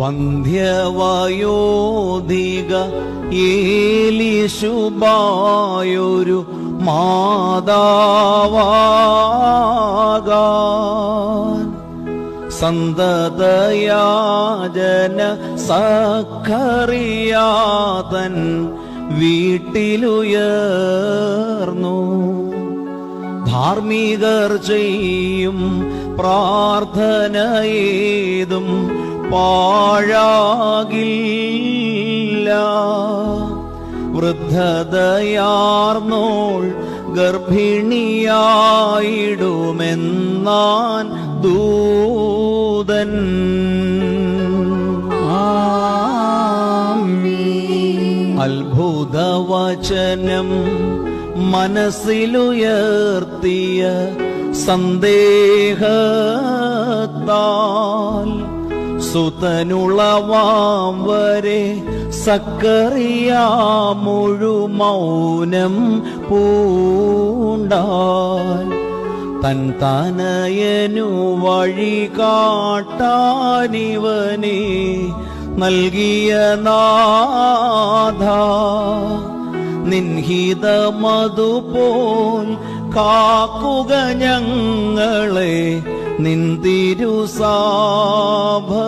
വന്ധ്യവയോധിക ഏലിശുബായൊരു മാതാവാക സന്തതയാജന സഖറിയാതൻ വീട്ടിലുയർന്നു. ധാർമ്മികർ ചെയ്യും പ്രാർത്ഥനയേതും പാഴാകില്ല. വൃദ്ധതയാർന്നോൾ ഗർഭിണിയായിടുമെന്നാൻ ദൂതൻ. അത്ഭുതവചനം മനസ്സിലുയർത്തിയ സന്ദേഹത്താൽ സുതനുളവാം വരെ സക്കറിയ മുഴു മൗനം പൂണ്ടാൽ തൻ തനയനു വഴി കാട്ടാനിവനെ നൽകിയ നാഥ. നിൻഹിതമതുപോൽ കാക്കുക ഞങ്ങളെ നിന്തിരു സാഭയിൽ